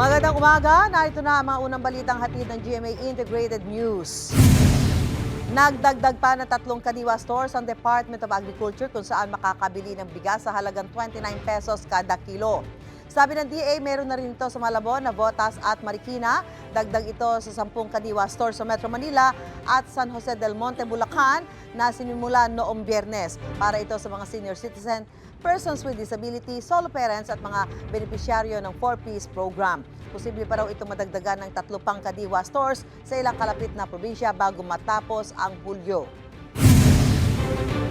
Magandang umaga, narito na ang mga unang balitang hatid ng GMA Integrated News. Nagdagdag pa ng tatlong kadiwa stores ang Department of Agriculture kung saan makakabili ng bigas sa halagang 29 pesos kada kilo. Sabi ng DA, meron na rin ito sa Malabon, Navotas at Marikina. Dagdag ito sa 10 kadiwa stores sa Metro Manila at San Jose del Monte, Bulacan na sinimula noong biyernes. Para ito sa mga senior citizen, persons with disability, solo parents at mga benepisyaryo ng 4-piece program. Posible pa raw ito madagdagan ng tatlo pang kadiwa stores sa ilang kalapit na probinsya bago matapos ang Hulyo.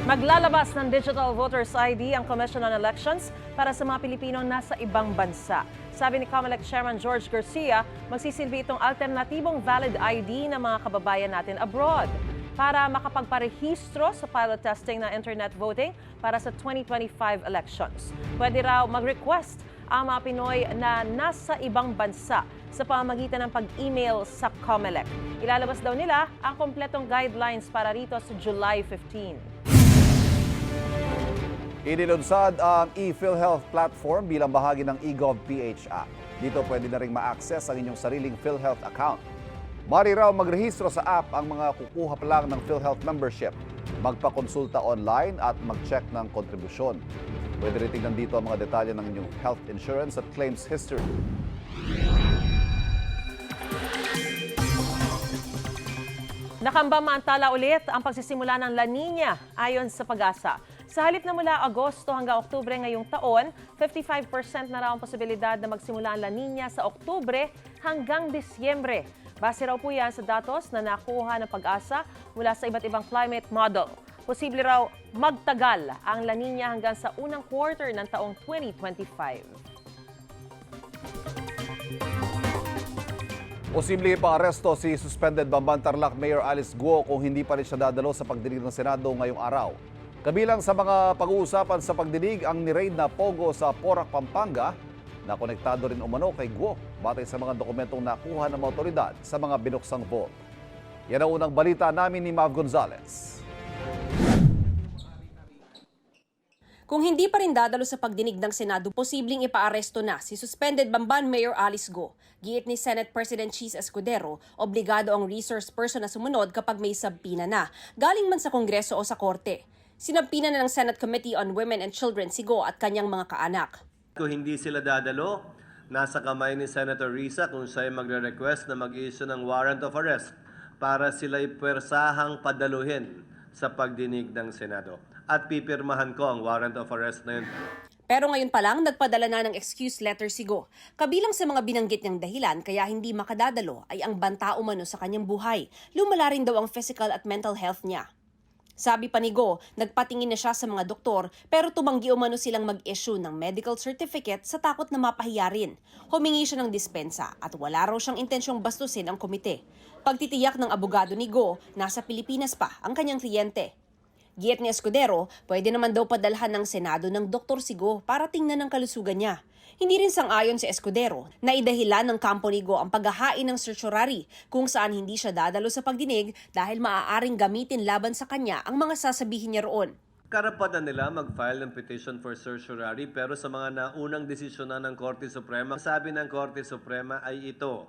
Maglalabas ng Digital Voters ID ang Commission on Elections para sa mga Pilipinong nasa ibang bansa. Sabi ni COMELEC Chairman George Garcia, magsisilbi itong alternatibong valid ID ng mga kababayan natin abroad para makapagparehistro sa pilot testing ng internet voting para sa 2025 elections. Pwede raw mag-request ang mga Pinoy na nasa ibang bansa sa pamamagitan ng pag-email sa COMELEC. Ilalabas daw nila ang kompletong guidelines para rito sa July 15. Inilunsad ang e-PhilHealth platform bilang bahagi ng eGov PH app. Dito pwede na rin ma-access ang inyong sariling PhilHealth account. Mari raw magrehistro sa app ang mga kukuha pa lang ng PhilHealth membership, magpakonsulta online at mag-check ng kontribusyon. Pwede rin tingnan dito ang mga detalye ng inyong health insurance at claims history. Nakambamantala ulit ang pagsisimula ng La Nina ayon sa pag-asa. Sa halip na mula Agosto hanggang Oktubre ngayong taon, 55% na raw ang posibilidad na magsimula ang La Nina sa Oktubre hanggang Disyembre. Base raw po yan sa datos na nakuha ng pag-asa mula sa iba't ibang climate model. Posible raw magtagal ang La Nina hanggang sa unang quarter ng taong 2025. Posible ipaaresto si suspended Bamban Tarlac Mayor Alice Guo kung hindi pa rin siya dadalo sa pagdinig ng Senado ngayong araw. Kabilang sa mga pag-uusapan sa pagdinig ang niraid na Pogo sa Porac, Pampanga na konektado rin umano kay Guo batay sa mga dokumentong nakuha ng mga otoridad sa mga binuksang vault. Yan ang unang balita namin ni Mav Gonzalez. Kung hindi pa rin dadalo sa pagdinig ng Senado, posibleng ipaaresto na si suspended Bamban Mayor Alice Go. Giit ni Senate President Cheese Escudero, obligado ang resource person na sumunod kapag may sabpina na, galing man sa Kongreso o sa Korte. Sinampina na ng Senate Committee on Women and Children si Go at kanyang mga kaanak. Kung hindi sila dadalo, nasa kamay ni Senator Risa kung siya ay magre-request na mag-issue ng warrant of arrest para sila'y pwersahang padaluhin sa pagdinig ng Senado. At pipirmahan ko ang warrant of arrest na yun. Pero ngayon pa lang, nagpadala na ng excuse letter si Go. Kabilang sa mga binanggit niyang dahilan kaya hindi makadadalo ay ang banta umano sa kanyang buhay. Lumala rin daw ang physical at mental health niya. Sabi pa ni Go, nagpatingin na siya sa mga doktor pero tumanggi umano silang mag-issue ng medical certificate sa takot na mapahiya rin. Humingi siya ng dispensa at wala raw siyang intensyong bastusin ang komite. Pagtitiyak ng abogado ni Go, nasa Pilipinas pa ang kanyang kliyente. Giit ni Escudero, pwede naman daw padalhan ng Senado ng Dr. Sigo para tingnan ang kalusugan niya. Hindi rin sang-ayon si Escudero na idahilan ng kampo ang paghahain ng certiorari kung saan hindi siya dadalo sa pagdinig dahil maaaring gamitin laban sa kanya ang mga sasabihin niya roon. Karapatan nila mag-file ng petition for certiorari pero sa mga naunang desisyon na ng Korte Suprema, sabi ng Korte Suprema ay ito.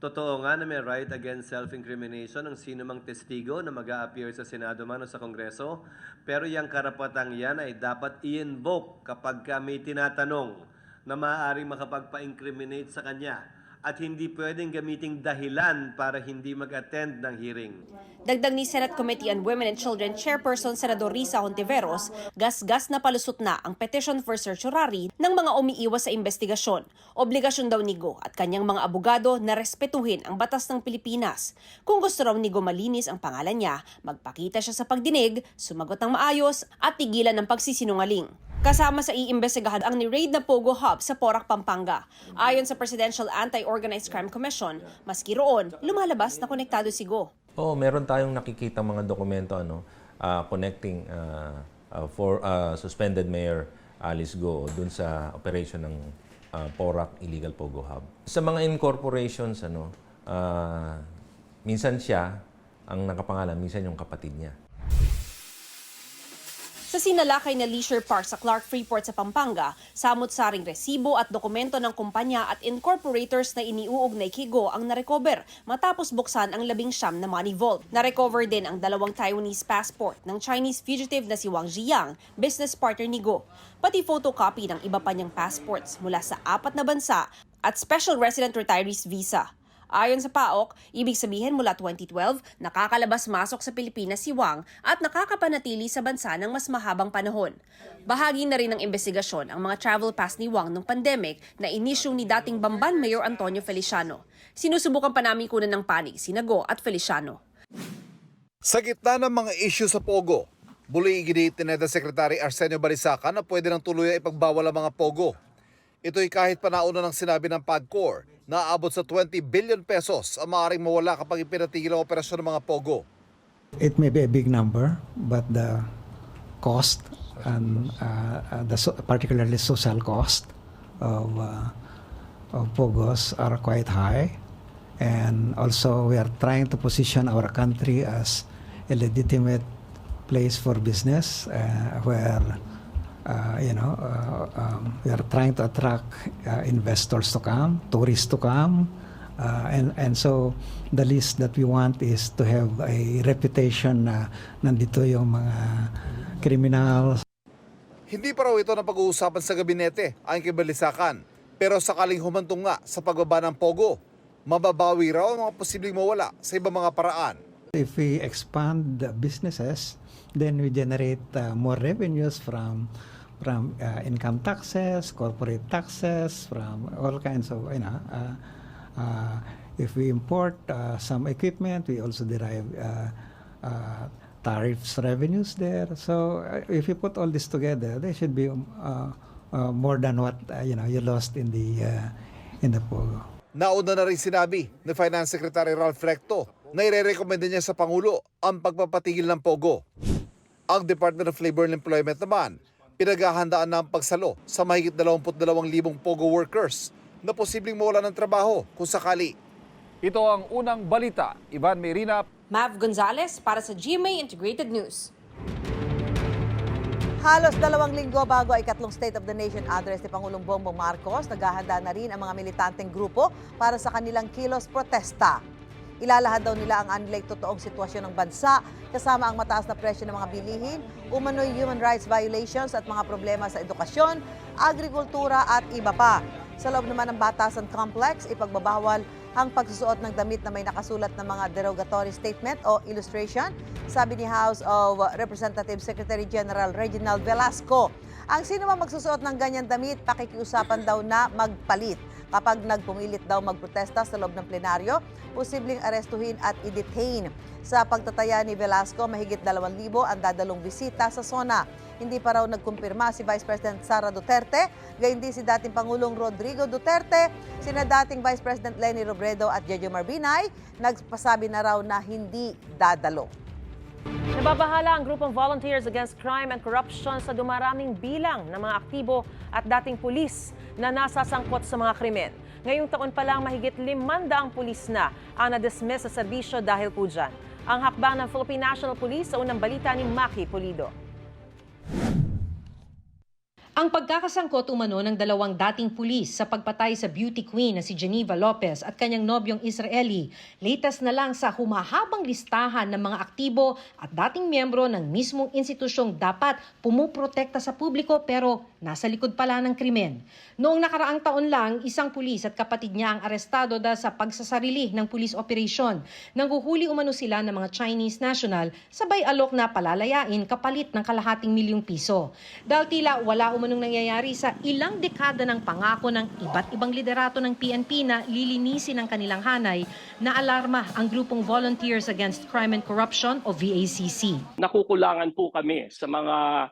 Totoo nga na may right against self-incrimination ng sino mang testigo na mag appear sa Senado man o sa Kongreso, pero yung karapatang yan ay dapat i-invoke kapag kami tinatanong na maaaring makapagpa-incriminate sa kanya at hindi pwedeng gamiting dahilan para hindi mag-attend ng hearing. Dagdag ni Senate Committee on Women and Children Chairperson Senador Risa Hontiveros, gas-gas na palusot na ang petition for certiorari ng mga umiiwas sa investigasyon. Obligasyon daw ni Go at kanyang mga abogado na respetuhin ang batas ng Pilipinas. Kung gusto raw ni Go malinis ang pangalan niya, magpakita siya sa pagdinig, sumagot ng maayos at tigilan ng pagsisinungaling. Kasama sa iimbestigahan ang ni-raid na Pogo Hub sa Porac, Pampanga. Ayon sa Presidential Anti-Organized Crime Commission, maski roon, lumalabas na konektado si Go. Oo, meron tayong nakikita mga dokumento ano ah, connecting ah, ah, for ah, suspended mayor Alice Go dun sa operation ng ah, Porac Illegal Pogo Hub. Sa mga incorporations ano, ah, minsan siya ang nakapangalan, minsan yung kapatid niya. Sa sinalakay na leisure park sa Clark Freeport sa Pampanga, samot-saring resibo at dokumento ng kumpanya at incorporators na iniuugnay kay Go ang narecover matapos buksan ang labing siyam na money vault. Narecover din ang dalawang Taiwanese passport ng Chinese fugitive na si Wang Ziyang, business partner ni Go, pati photocopy ng iba pa niyang passports mula sa apat na bansa at Special Resident Retirees Visa. Ayon sa PAOK, ibig sabihin mula 2012, nakakalabas-masok sa Pilipinas si Wang at nakakapanatili sa bansa ng mas mahabang panahon. Bahagi na rin ng investigasyon ang mga travel pass ni Wang nung pandemic na inisyu ni dating Bamban Mayor Antonio Feliciano. Sinusubukan pa namin kunan ng panig si Nago at Feliciano. Sa gitna ng mga issue sa Pogo, muli iginitin na Secretary Arsenio Balisaca na pwede ng tuluyan ipagbawal ang mga Pogo. Ito'y kahit pa nauna ng sinabi ng PAGCOR na aabot sa 20 billion pesos ang maaaring mawala kapag ipinatigil ang operasyon ng mga Pogo. It may be a big number, but the cost and uh, uh, the so, particularly social cost of uh, of pogos are quite high, and also we are trying to position our country as a legitimate place for business uh, where. Uh, you know, uh, um, we are trying to attract uh, investors to come, tourists to come, Uh, and and so the least that we want is to have a reputation na nandito yung mga criminals Hindi pa raw ito ng pag-uusapan sa gabinete ayon kay Balisacan. Pero sakaling humantong nga sa pagbaba ng Pogo, mababawi raw ang mga posibleng mawala sa ibang mga paraan. if we expand the businesses then we generate uh, more revenues from from uh, income taxes corporate taxes from all kinds of you know uh, uh, if we import uh, some equipment we also derive uh, uh, tariffs revenues there so uh, if you put all this together there should be uh, uh, more than what uh, you know you lost in the uh, in the pogo Nauna na rin sinabi ni Finance Secretary Ralph Recto na irerekomenda niya sa Pangulo ang pagpapatigil ng Pogo. Ang Department of Labor and Employment naman, pinaghahandaan na ang pagsalo sa mahigit 22,000 Pogo workers na posibleng mawala ng trabaho kung sakali. Ito ang unang balita. Ivan Merina, Mav Gonzalez para sa GMA Integrated News. Halos dalawang linggo bago ay ikatlong State of the Nation address ni Pangulong Bongbong Marcos, naghahanda na rin ang mga militanteng grupo para sa kanilang kilos protesta. Ilalahad daw nila ang anilay totoong sitwasyon ng bansa, kasama ang mataas na presyo ng mga bilihin, umano'y human rights violations at mga problema sa edukasyon, agrikultura at iba pa. Sa loob naman ng Batasan Complex, ipagbabawal ang pagsusuot ng damit na may nakasulat na mga derogatory statement o illustration, sabi ni House of Representative Secretary General Reginald Velasco. Ang sino man magsusuot ng ganyan damit, pakikiusapan daw na magpalit. Kapag nagpumilit daw magprotesta sa loob ng plenaryo, posibleng arestuhin at i-detain. Sa pagtataya ni Velasco, mahigit 2,000 ang dadalong bisita sa zona. Hindi pa raw nagkumpirma si Vice President Sara Duterte, gayon din si dating Pangulong Rodrigo Duterte, sina dating Vice President Lenny Robredo at Jojo Marbinay, nagpasabi na raw na hindi dadalo. Nababahala ang grupong Volunteers Against Crime and Corruption sa dumaraming bilang ng mga aktibo at dating pulis na nasasangkot sa mga krimen. Ngayong taon pa lang mahigit 500 pulis na ang na-dismiss sa serbisyo dahil po dyan. Ang hakbang ng Philippine National Police sa unang balita ni Maki Pulido. Ang pagkakasangkot umano ng dalawang dating pulis sa pagpatay sa beauty queen na si Geneva Lopez at kanyang nobyong Israeli, latest na lang sa humahabang listahan ng mga aktibo at dating miyembro ng mismong institusyong dapat pumuprotekta sa publiko pero nasa likod pala ng krimen. Noong nakaraang taon lang, isang pulis at kapatid niya ang arestado dahil sa pagsasarili ng police operation. Nanghuhuli umano sila ng mga Chinese national sabay alok na palalayain kapalit ng kalahating milyong piso. Dahil tila wala umanong nangyayari sa ilang dekada ng pangako ng iba't ibang liderato ng PNP na lilinisin ang kanilang hanay, na alarma ang grupong Volunteers Against Crime and Corruption o VACC. nakukulangan po kami sa mga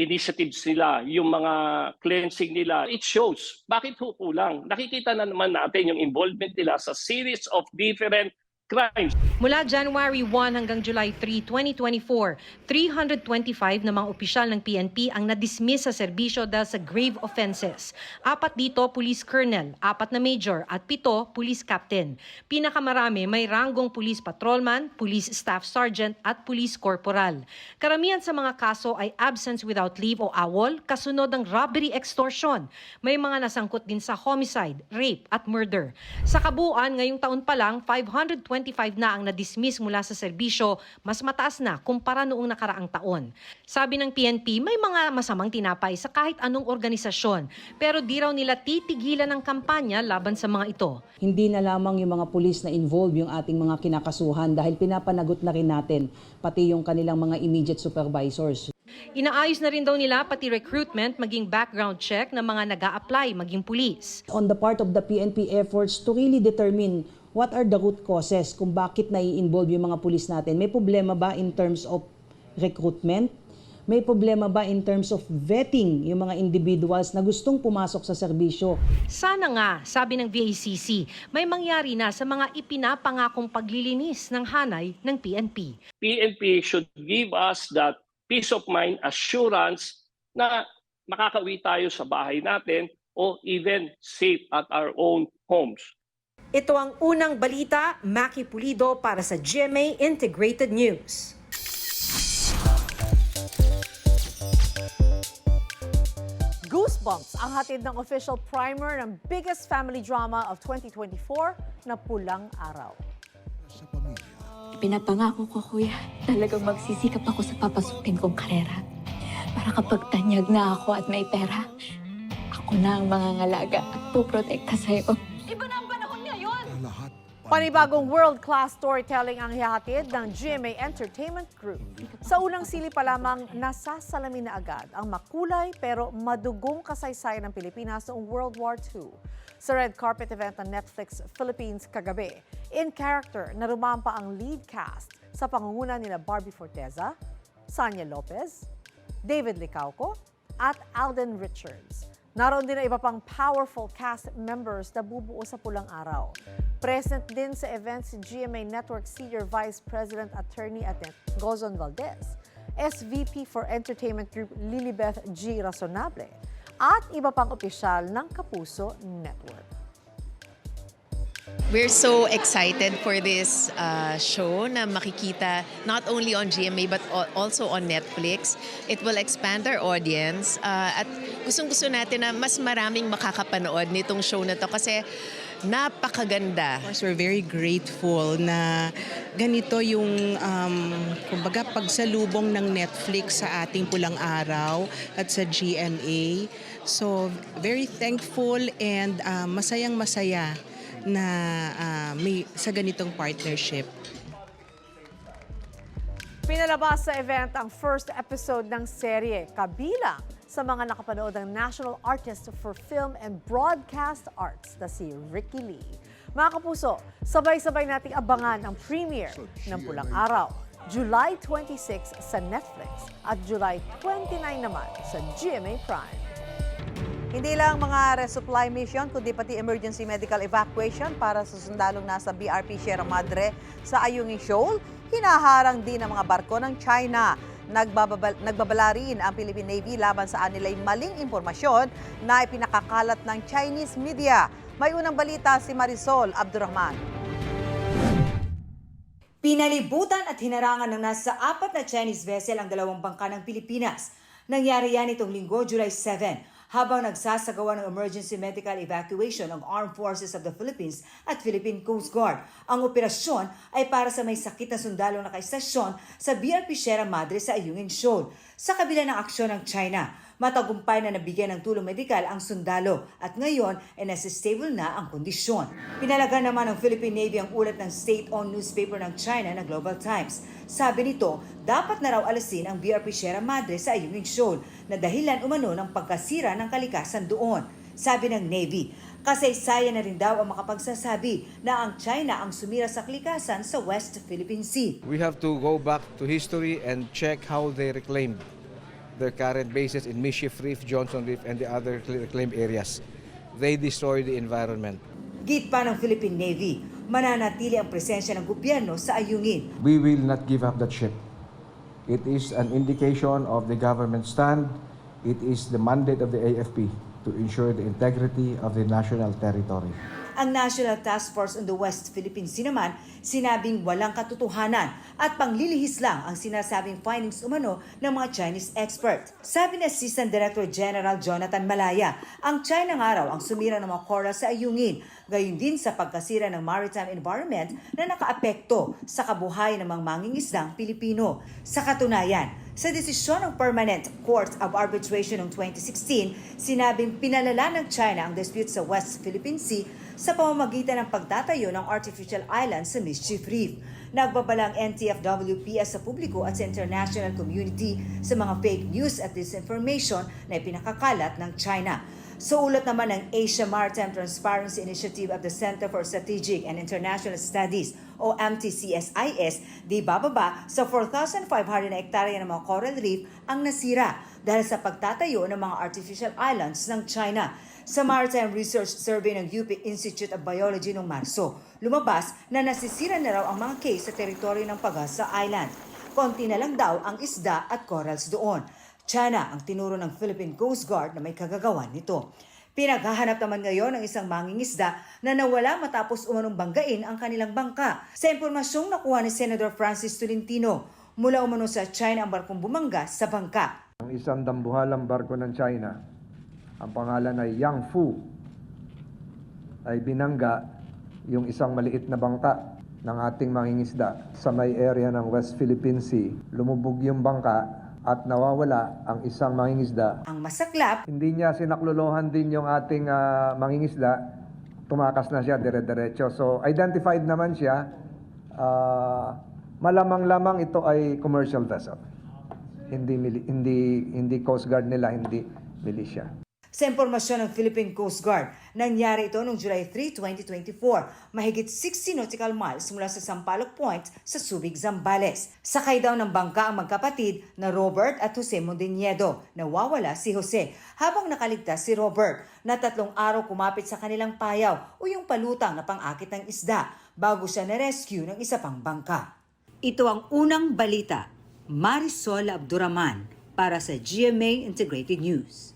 initiatives nila, yung mga cleansing nila. It shows. Bakit ho kulang? Nakikita na naman natin yung involvement nila sa series of different crimes. Mula January 1 hanggang July 3, 2024, 325 na mga opisyal ng PNP ang na-dismiss sa serbisyo dahil sa grave offenses. Apat dito, police colonel, apat na major, at pito, police captain. Pinakamarami may ranggong police patrolman, police staff sergeant, at police corporal. Karamihan sa mga kaso ay absence without leave o awol, kasunod ng robbery extortion. May mga nasangkot din sa homicide, rape, at murder. Sa kabuuan, ngayong taon pa lang, 525 na ang na-dismiss mula sa serbisyo, mas mataas na kumpara noong nakaraang taon. Sabi ng PNP, may mga masamang tinapay sa kahit anong organisasyon, pero di raw nila titigilan ng kampanya laban sa mga ito. Hindi na lamang yung mga pulis na involved yung ating mga kinakasuhan dahil pinapanagot na rin natin pati yung kanilang mga immediate supervisors. Inaayos na rin daw nila pati recruitment maging background check ng mga nag apply maging pulis. On the part of the PNP efforts to really determine what are the root causes kung bakit nai-involve yung mga pulis natin. May problema ba in terms of recruitment? May problema ba in terms of vetting yung mga individuals na gustong pumasok sa serbisyo? Sana nga, sabi ng VACC, may mangyari na sa mga ipinapangakong paglilinis ng hanay ng PNP. PNP should give us that peace of mind assurance na makakauwi tayo sa bahay natin o even safe at our own homes. Ito ang unang balita, Maki Pulido para sa GMA Integrated News. Goosebumps ang hatid ng official primer ng biggest family drama of 2024 na Pulang Araw. Pinapangako ko, kuya, talagang magsisikap ako sa papasukin kong karera. Para kapag tanyag na ako at may pera, ako na ang mangangalaga at puprotekta sa'yo. Panibagong world-class storytelling ang hihatid ng GMA Entertainment Group. Sa unang sili pa lamang, nasasalamin na agad ang makulay pero madugong kasaysayan ng Pilipinas noong World War II. Sa red carpet event ng Netflix Philippines kagabi, in character na rumampa ang lead cast sa pangunguna nila Barbie Forteza, Sanya Lopez, David Licauco, at Alden Richards. Naroon din ang iba pang powerful cast members na bubuo sa Pulang Araw. Present din sa event si GMA Network Senior Vice President Attorney at Gozon Valdez, SVP for Entertainment Group Lilibeth G. Razonable, at iba pang opisyal ng Kapuso Network. We're so excited for this uh, show na makikita not only on GMA but al- also on Netflix. It will expand our audience uh, at gustong-gusto natin na mas maraming makakapanood nitong show na to kasi napakaganda. course, we're very grateful na ganito yung, um, kumbaga, pagsalubong ng Netflix sa ating pulang araw at sa GMA. So, very thankful and uh, masayang-masaya na uh, may sa ganitong partnership. Pinalabas sa event ang first episode ng serye, kabilang sa mga nakapanood ng National Artist for Film and Broadcast Arts na si Ricky Lee. Mga kapuso, sabay-sabay nating abangan ang premiere ng Pulang Araw, July 26 sa Netflix at July 29 naman sa GMA Prime. Hindi lang mga resupply mission, kundi pati emergency medical evacuation para sa sundalong nasa BRP Sierra Madre sa Ayungin Shoal. Hinaharang din ang mga barko ng China. Nagbababal, nagbabala rin ang Philippine Navy laban sa anilay maling impormasyon na ipinakakalat ng Chinese media. May unang balita si Marisol Abdurrahman. Pinalibutan at hinarangan ng nasa apat na Chinese vessel ang dalawang bangka ng Pilipinas. Nangyari yan itong linggo, July 7, habang nagsasagawa ng emergency medical evacuation ng Armed Forces of the Philippines at Philippine Coast Guard. Ang operasyon ay para sa may sakit na sundalo na kaistasyon sa BRP Sierra Madre sa Ayungin Shoal. Sa kabila ng aksyon ng China, matagumpay na nabigyan ng tulong medikal ang sundalo at ngayon ay nasa stable na ang kondisyon. Pinalaga naman ng Philippine Navy ang ulat ng state-owned newspaper ng China na Global Times. Sabi nito, dapat na raw alasin ang BRP Sierra Madre sa Ayungin Shoal na dahilan umano ng pagkasira ng kalikasan doon. Sabi ng Navy, kasaysayan na rin daw ang makapagsasabi na ang China ang sumira sa kalikasan sa West Philippine Sea. We have to go back to history and check how they reclaimed their current bases in Mischief Reef, Johnson Reef, and the other reclaimed areas. They destroyed the environment. Git pa ng Philippine Navy, mananatili ang presensya ng gobyerno sa Ayungin. We will not give up that ship. It is an indication of the government stand. It is the mandate of the AFP to ensure the integrity of the national territory. Ang National Task Force on the West Philippine Sea naman sinabing walang katotohanan at panglilihis lang ang sinasabing findings umano ng mga Chinese expert. Sabi ni Assistant Director General Jonathan Malaya, ang China nga raw ang sumira ng mga coral sa ayungin, gayon din sa pagkasira ng maritime environment na nakaapekto sa kabuhayan ng mga mangingisdang Pilipino. Sa katunayan, sa desisyon ng Permanent Court of Arbitration noong 2016, sinabing pinalala ng China ang dispute sa West Philippine Sea sa pamamagitan ng pagtatayo ng artificial island sa Mischief Reef. Nagbabalang NTFWPS sa publiko at sa international community sa mga fake news at disinformation na ipinakakalat ng China. Sa ulat naman ng Asia Maritime Transparency Initiative of the Center for Strategic and International Studies o MTCSIS, di bababa sa 4,500 na hektarya ng mga coral reef ang nasira dahil sa pagtatayo ng mga artificial islands ng China. Sa Maritime Research Survey ng UP Institute of Biology noong Marso, lumabas na nasisira na raw ang mga case sa teritoryo ng Pagasa Island. Konti na lang daw ang isda at corals doon. China ang tinuro ng Philippine Coast Guard na may kagagawan nito. Pinaghahanap naman ngayon ng isang mangingisda na nawala matapos umanong banggain ang kanilang bangka. Sa impormasyong nakuha ni Senator Francis Tolentino, mula umano sa China ang barkong bumangga sa bangka. Ang isang dambuhalang barko ng China, ang pangalan ay Yang Fu, ay binangga yung isang maliit na bangka ng ating mangingisda sa may area ng West Philippine Sea. Lumubog yung bangka at nawawala ang isang mangingisda. Ang masaklap, Hindi niya sinaklolohan din yung ating ah, mangingisda. Tumakas na siya dire-diretso. So identified naman siya. Ah, malamang-lamang ito ay commercial vessel. Hindi mili- hindi hindi Coast Guard nila, hindi militia. Sa impormasyon ng Philippine Coast Guard, nangyari ito noong July 3, 2024, mahigit 60 nautical miles mula sa Sampaloc Point sa Subic, Zambales. Sakay daw ng bangka ang magkapatid na Robert at Jose Mondeñedo. Nawawala si Jose habang nakaligtas si Robert na tatlong araw kumapit sa kanilang payaw o yung palutang na pang-akit ng isda bago siya na-rescue ng isa pang bangka. Ito ang unang balita. Marisol Abduraman para sa GMA Integrated News.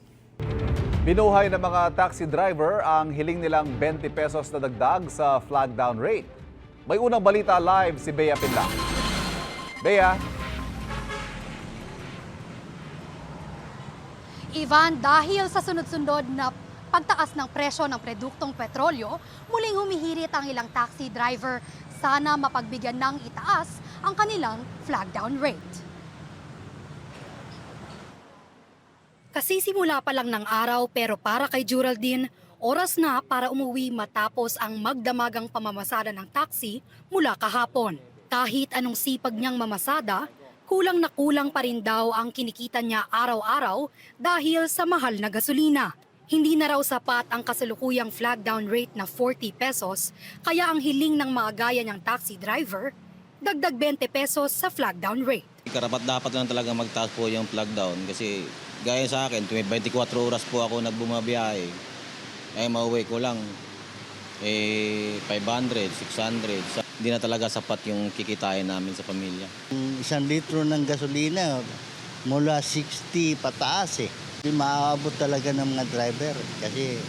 Binuhay ng mga taxi driver ang hiling nilang 20 pesos na dagdag sa flag down rate. May unang balita live si Bea Pinla. Bea, Ivan, dahil sa sunod-sunod na pagtaas ng presyo ng produktong petrolyo, muling humihirit ang ilang taxi driver. Sana mapagbigyan ng itaas ang kanilang flag down rate. Kasisimula pa lang ng araw pero para kay Geraldine, oras na para umuwi matapos ang magdamagang pamamasada ng taxi mula kahapon. Kahit anong sipag niyang mamasada, kulang na kulang pa rin daw ang kinikita niya araw-araw dahil sa mahal na gasolina. Hindi na raw sapat ang kasalukuyang flag down rate na 40 pesos, kaya ang hiling ng mga gaya niyang taxi driver, dagdag 20 pesos sa flag down rate. Karapat dapat lang talaga magtaas po yung flag down kasi gaya sa akin, tuwing 24 oras po ako nagbumabiyahe. Eh, mauwi ko lang. Eh, 500, 600. Sa- Hindi na talaga sapat yung kikitain namin sa pamilya. Isang litro ng gasolina mula 60 pataas eh. Hindi maaabot talaga ng mga driver kasi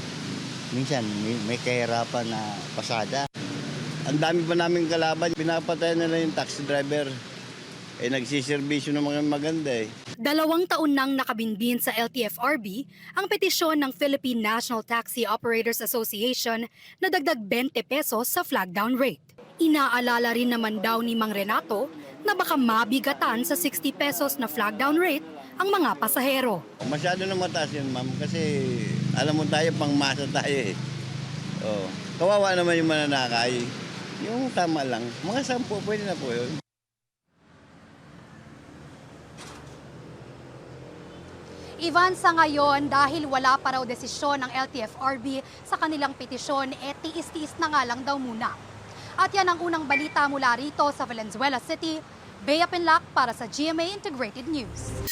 minsan may, may kahirapan na pasada. Ang dami pa namin kalaban, pinapatay na lang yung taxi driver. Eh nagsisirbisyo ng mga maganda eh. Dalawang taon nang nakabinbin sa LTFRB ang petisyon ng Philippine National Taxi Operators Association na dagdag 20 pesos sa flag down rate. Inaalala rin naman daw ni Mang Renato na baka mabigatan sa 60 pesos na flag down rate ang mga pasahero. Masyado na mataas yun ma'am kasi alam mo tayo pang masa tayo eh. Oh. Kawawa naman yung mananakay. Yung tama lang. Mga sampo, pwede na po yun. Ivan, sa ngayon, dahil wala pa raw desisyon ng LTFRB sa kanilang petisyon, eh tiis-tiis na nga lang daw muna. At yan ang unang balita mula rito sa Valenzuela City. Bea Pinlac para sa GMA Integrated News.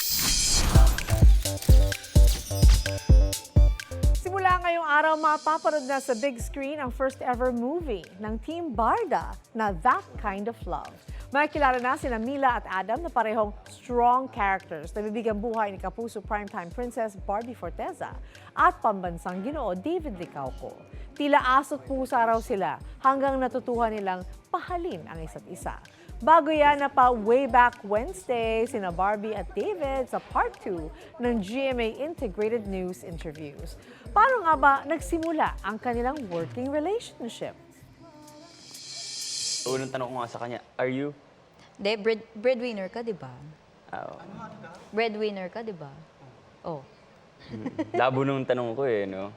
Simula ngayong araw mapapanood na sa big screen ang first ever movie ng Team Barda na That Kind of Love. Makikilala na sina Mila at Adam na parehong strong characters na bibigyan buhay ni Kapuso Primetime Princess Barbie Forteza at pambansang ginoo David Licauco. Tila asot pusa raw sila hanggang natutuhan nilang pahalin ang isa't isa. Bago yan na pa way back Wednesday, sina Barbie at David sa part 2 ng GMA Integrated News interviews. Paano nga ba nagsimula ang kanilang working relationship? Unang tanong ko nga sa kanya, are you? Hindi, bread, breadwinner ka, di ba? Oh. Breadwinner ka, di ba? Oh. Labo nung tanong ko eh, no?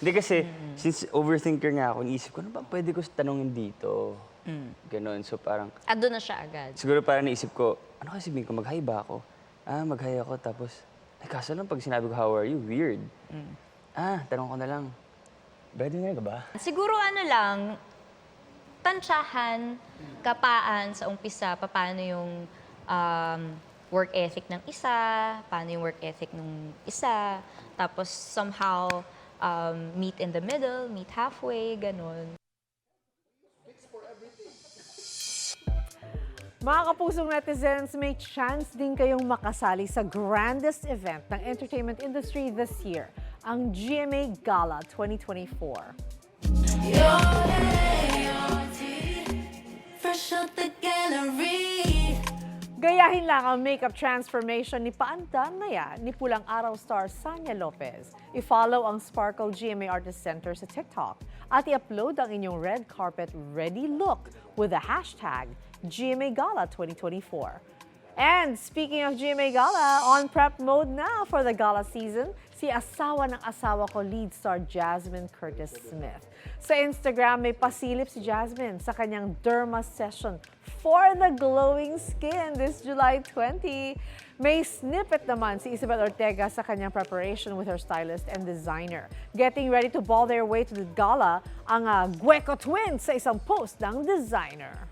Hindi kasi, since overthinker nga ako, iniisip ko, ano ba pwede ko tanongin dito? Mm. Ganon. So parang, At doon na siya agad. siguro parang naisip ko, ano kasi sabihin ko, mag-hi ba ako? Ah, mag-hi ako. Tapos, ay kaso lang pag sinabi ko, how are you? Weird. Mm. Ah, tanong ko na lang, breadwinner ka ba? Siguro ano lang, tansyahan, kapaan sa umpisa, paano yung um, work ethic ng isa, paano yung work ethic ng isa, tapos somehow um, meet in the middle, meet halfway, ganun. Mga kapusong netizens, may chance din kayong makasali sa grandest event ng entertainment industry this year, ang GMA Gala 2024. Gayahin lang ang makeup transformation ni Paandan na yan ni Pulang Araw star Sanya Lopez. I-follow ang Sparkle GMA Artist Center sa TikTok at i-upload ang inyong red carpet ready look with the hashtag GMA Gala 2024. And speaking of GMA Gala, on prep mode na for the gala season, si asawa ng asawa ko lead star Jasmine Curtis Smith. Sa Instagram, may pasilip si Jasmine sa kanyang derma session for the glowing skin this July 20. May snippet naman si Isabel Ortega sa kanyang preparation with her stylist and designer. Getting ready to ball their way to the gala ang uh, Gueco twins sa isang post ng designer.